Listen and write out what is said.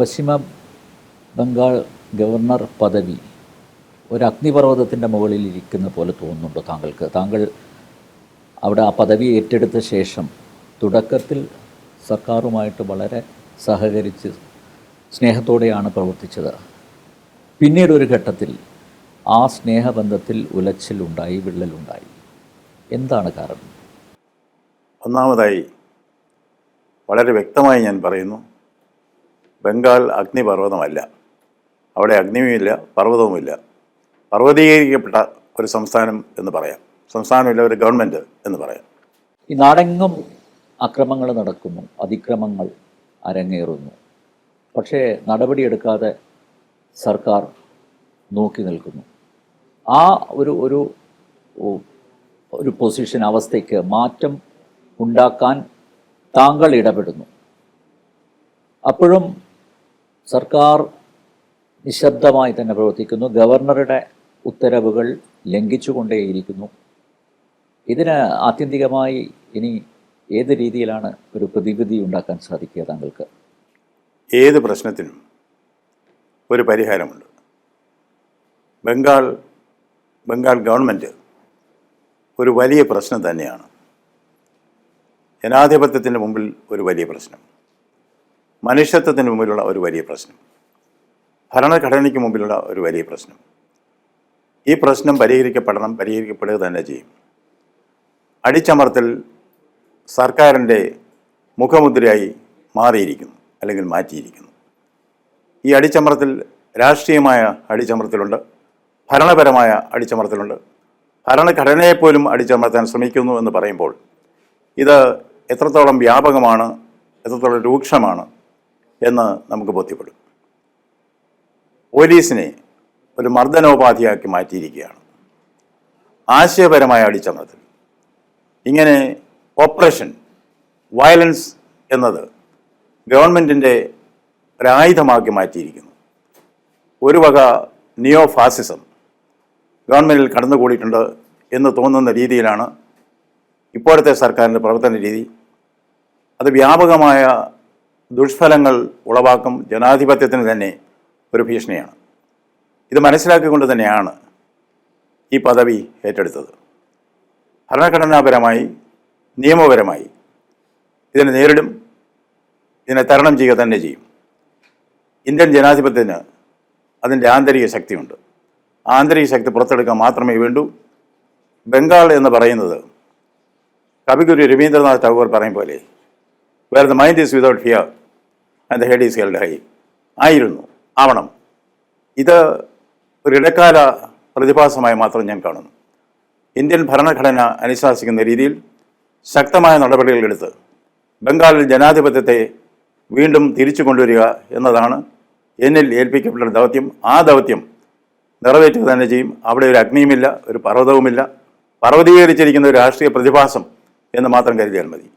പശ്ചിമ Bengal governor പദവി ഒരു അഗ്നിപർവതത്തിന്റെ മുകളിൽ ഇരിക്കുന്ന പോലെ തോന്നുന്നുണ്ടോ താങ്കൾക്ക്? താങ്കൾ അവിടെ ആ പദവി ഏറ്റെടുത്ത ശേഷം തുടക്കത്തിൽ സർക്കാരുമായിട്ട് വളരെ സഹകരിച്ച് സ്നേഹത്തോടെയാണ് പ്രവർത്തിച്ചത്. പിന്നീട് ഒരു ഘട്ടത്തിൽ ആ സ്നേഹബന്ധത്തിൽ ഉലച്ചിലുണ്ടായി വിള്ളലുണ്ടായി. എന്താണ് കാരണം? ഒന്നാമതായി വളരെ വ്യക്തമായി ഞാൻ പറയുന്നു ബംഗാൾ അഗ്നിപർവതമല്ല. അവിടെ അഗ്നിയുമില്ല പർവതവുമില്ല. പർവതീകരിക്കപ്പെട്ട ഒരു സംസ്ഥാനം എന്ന് പറയാം. സംസ്ഥാനമില്ല ഒരു ഗവൺമെന്റ് എന്ന് പറയാം. ഈ നാടെങ്ങും അക്രമങ്ങൾ നടക്കുന്നു അതിക്രമങ്ങൾ അരങ്ങേറുന്നു. പക്ഷേ നടപടിയെടുക്കാതെ സർക്കാർ നോക്കി നിൽക്കുന്നു. ആ ഒരു ഒരു ഒരു പൊസിഷൻ അവസ്ഥയ്ക്ക് മാറ്റം ഉണ്ടാക്കാൻ താങ്കൾ ഇടപെടുന്നു. അപ്പോഴും സർക്കാർ നിശബ്ദമായി തന്നെ പ്രവർത്തിക്കുന്നു. ഗവർണറുടെ ഉത്തരവുകൾ ലംഘിച്ചുകൊണ്ടേയിരിക്കുന്നു. ഇതിന് ആത്യന്തികമായി ഇനി ഏത് രീതിയിലാണ് ഒരു പ്രതിവിധി ഉണ്ടാക്കാൻ സാധിക്കുക താങ്കൾക്ക്? ഏത് പ്രശ്നത്തിനും ഒരു പരിഹാരമുണ്ട്. ബംഗാൾ ബംഗാൾ ഗവൺമെന്റ് ഒരു വലിയ പ്രശ്നം തന്നെയാണ്. ജനാധിപത്യത്തിന്റെ മുമ്പിൽ ഒരു വലിയ പ്രശ്നം. മനുഷ്യത്വത്തിന് മുമ്പിലുള്ള ഒരു വലിയ പ്രശ്നം. ഭരണഘടനയ്ക്ക് മുമ്പിലുള്ള ഒരു വലിയ പ്രശ്നം. ഈ പ്രശ്നം പരിഹരിക്കപ്പെടണം പരിഹരിക്കപ്പെടുക തന്നെ ചെയ്യും. അടിച്ചമർത്തൽ സർക്കാരിന്റെ മുഖമുദ്രയായി മാറിയിരിക്കുന്നു അല്ലെങ്കിൽ മാറ്റിയിരിക്കുന്നു. ഈ അടിച്ചമർത്തൽ രാഷ്ട്രീയമായ അടിച്ചമർത്തലുണ്ട് ഭരണപരമായ അടിച്ചമർത്തലുണ്ട്. ഭരണഘടനയെപ്പോലും അടിച്ചമർത്താൻ ശ്രമിക്കുന്നു എന്ന് പറയുമ്പോൾ ഇത് എത്രത്തോളം വ്യാപകമാണ് എത്രത്തോളം രൂക്ഷമാണ് എന്ന് നമുക്ക് ബോധ്യപ്പെടും. പോലീസിനെ ഒരു മർദ്ദനോപാധിയാക്കി മാറ്റിയിരിക്കുകയാണ്. ആശയപരമായ അടിച്ചമർത്തൽ. ഇങ്ങനെ ഓപ്പറേഷൻ വയലൻസ് എന്നത് ഗവൺമെന്റിന്റെ ഒരായുധമാക്കി മാറ്റിയിരിക്കുന്നു. ഒരു വക നിയോ ഫാസിസം ഗവൺമെന്റിൽ കടന്നുകൂടിയിട്ടുണ്ട് എന്ന് തോന്നുന്ന രീതിയിലാണ് ഇപ്പോഴത്തെ സർക്കാരിന്റെ പ്രവർത്തന രീതി. അത് വ്യാപകമായ ദുഷ്ഫലങ്ങൾ ഉളവാക്കും ജനാധിപത്യത്തിന് തന്നെ ഒരു ഭീഷണിയാണ്. ഇത് മനസ്സിലാക്കിക്കൊണ്ട് തന്നെയാണ് ഈ പദവി ഏറ്റെടുത്തത്. ഭരണഘടനാപരമായി നിയമപരമായി ഇതിനെ നേരിടും ഇതിനെ തരണം ചെയ്യുക തന്നെ ചെയ്യും. ഇന്ത്യൻ ജനാധിപത്യത്തിന് അതിന്റെ ആന്തരിക ശക്തിയുണ്ട്. ആന്തരിക ശക്തി പുറത്തെടുക്കാൻ മാത്രമേ വേണ്ടൂ. ബംഗാൾ എന്ന് പറയുന്നത് കവിഗുരു രവീന്ദ്രനാഥ് ടാഗോർ പറയും പോലെ where the mind is without fear and the head is held high ആയിരുന്നു. ആവണം. ഇത് ഒരു ഇടക്കാല പ്രതിഭാസമായി മാത്രം ഞാൻ കാണുന്നു. ഇന്ത്യൻ ഭരണഘടന അനുശാസിക്കുന്ന രീതിയിൽ ശക്തമായ നടപടികളെടുത്ത് ബംഗാളിൽ ജനാധിപത്യത്തെ വീണ്ടും തിരിച്ചു കൊണ്ടുവരിക എന്നതാണ് എന്നിൽ ഏൽപ്പിക്കപ്പെട്ട ദൗത്യം. ആ ദൗത്യം നിറവേറ്റുക തന്നെ ചെയ്യും. അവിടെ ഒരു അഗ്നിയുമില്ല ഒരു പർവതവുമില്ല. പർവതീകരിച്ചിരിക്കുന്ന ഒരു രാഷ്ട്രീയ പ്രതിഭാസം എന്ന് മാത്രം കരുതിയാൽ മതി.